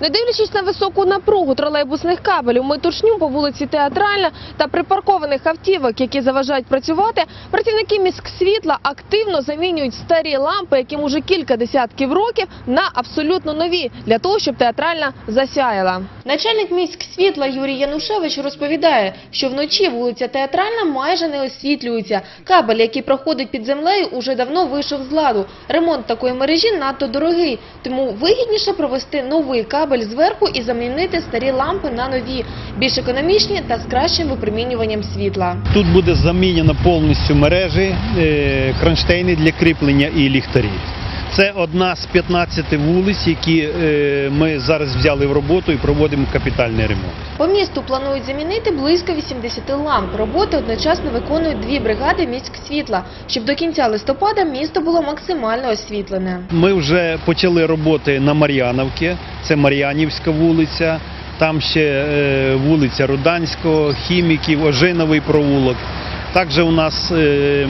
Не дивлячись на високу напругу тролейбусних кабелів, метушню по вулиці Театральна та припаркованих автівок, які заважають працювати, працівники міськсвітла активно замінюють старі лампи, яким уже кілька десятків років, на абсолютно нові, для того, щоб театральна засяяла. Начальник міськсвітла Юрій Янушевич розповідає, що вночі вулиця Театральна майже не освітлюється. Кабель, який проходить під землею, уже давно вийшов з ладу. Ремонт такої мережі надто дорогий, тому вигідніше провести новий кабель зверху і замінити старі лампи на нові, більш економічні та з кращим випромінюванням світла. Тут буде замінено повністю мережі, е, кронштейни для кріплення і ліхтарі. Це одна з 15 вулиць, які е, ми зараз взяли в роботу і проводимо капітальний ремонт. По місту планують замінити близько 80 ламп. Роботи одночасно виконують дві бригади міськсвітла, щоб до кінця листопада місто було максимально освітлене. Ми вже почали роботи на Мар'яновці, це Мар'янівська вулиця, там ще е, вулиця Руданського, Хіміків, Ожиновий провулок. Також у нас е,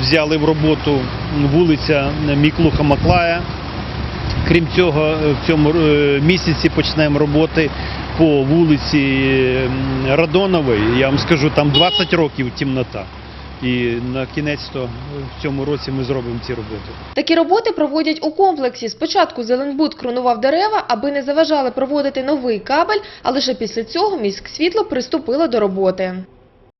взяли в роботу вулиця Міклуха Маклая. Крім цього, в цьому е, місяці почнемо роботи по вулиці Радонової. Я вам скажу, там 20 років темнота. І на кінець то в цьому році ми зробимо ці роботи. Такі роботи проводять у комплексі. Спочатку Зеленбуд кронував дерева, аби не заважали проводити новий кабель, а лише після цього міськсвітло приступило до роботи.